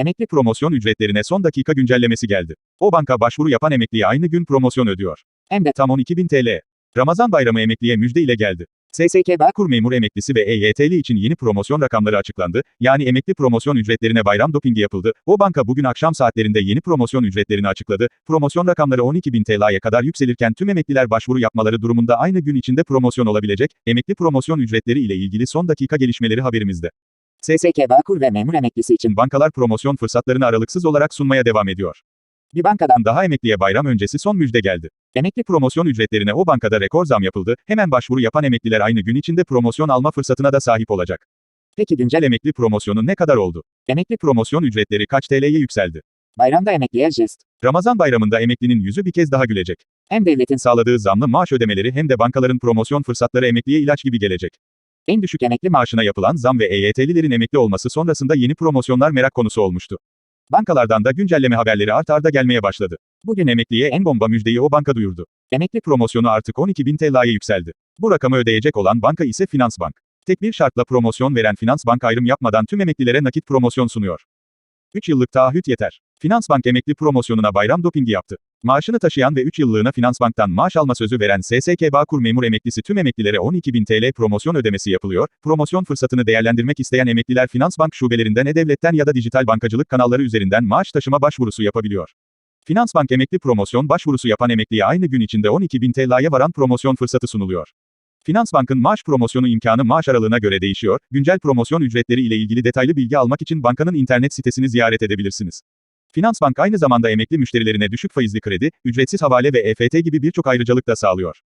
Emekli promosyon ücretlerine son dakika güncellemesi geldi. O banka başvuru yapan emekliye aynı gün promosyon ödüyor. Hem de tam 12.000 TL. Ramazan bayramı emekliye müjde ile geldi. SSK Bağkur memur emeklisi ve EYT'li için yeni promosyon rakamları açıklandı. Yani emekli promosyon ücretlerine bayram dopingi yapıldı. O banka bugün akşam saatlerinde yeni promosyon ücretlerini açıkladı. Promosyon rakamları 12.000 TL'ye kadar yükselirken tüm emekliler başvuru yapmaları durumunda aynı gün içinde promosyon olabilecek. Emekli promosyon ücretleri ile ilgili son dakika gelişmeleri haberimizde. SSK Bağkur ve memur emeklisi için Bankalar promosyon fırsatlarını aralıksız olarak sunmaya devam ediyor. bir bankadan Daha emekliye bayram öncesi son müjde geldi. Emekli promosyon ücretlerine o bankada rekor zam yapıldı. Hemen başvuru yapan emekliler aynı gün içinde promosyon alma fırsatına da sahip olacak. peki güncel emekli promosyonu ne kadar oldu? Emekli promosyon ücretleri kaç TL'ye yükseldi? bayramda emekliye jest. Ramazan bayramında emeklinin yüzü bir kez daha gülecek. Hem devletin Sağladığı zamlı maaş ödemeleri hem de bankaların promosyon fırsatları emekliye ilaç gibi gelecek. En düşük emekli maaşına yapılan zam ve EYT'lilerin emekli olması sonrasında yeni promosyonlar merak konusu olmuştu. Bankalardan da güncelleme haberleri art arda gelmeye başladı. Bugün emekliye en bomba müjdeyi o banka duyurdu. Emekli promosyonu artık 12.000 TL'ye yükseldi. Bu rakamı ödeyecek olan banka ise Finansbank. Tek bir şartla promosyon veren Finansbank ayrım yapmadan tüm emeklilere nakit promosyon sunuyor. 3 yıllık taahhüt yeter. Finansbank emekli promosyonuna bayram dopingi yaptı. Maaşını taşıyan ve 3 yıllığına Finansbank'tan maaş alma sözü veren SSK Bağkur memur emeklisi tüm emeklilere 12.000 TL promosyon ödemesi yapılıyor. Promosyon fırsatını değerlendirmek isteyen emekliler Finansbank şubelerinden e-devletten ya da dijital bankacılık kanalları üzerinden maaş taşıma başvurusu yapabiliyor. Finansbank emekli promosyon başvurusu yapan emekliye aynı gün içinde 12.000 TL'ye varan promosyon fırsatı sunuluyor. Finansbank'ın maaş promosyonu imkanı maaş aralığına göre değişiyor. Güncel promosyon ücretleri ile ilgili detaylı bilgi almak için bankanın internet sitesini ziyaret edebilirsiniz. Finansbank aynı zamanda emekli müşterilerine düşük faizli kredi, ücretsiz havale ve EFT gibi birçok ayrıcalık da sağlıyor.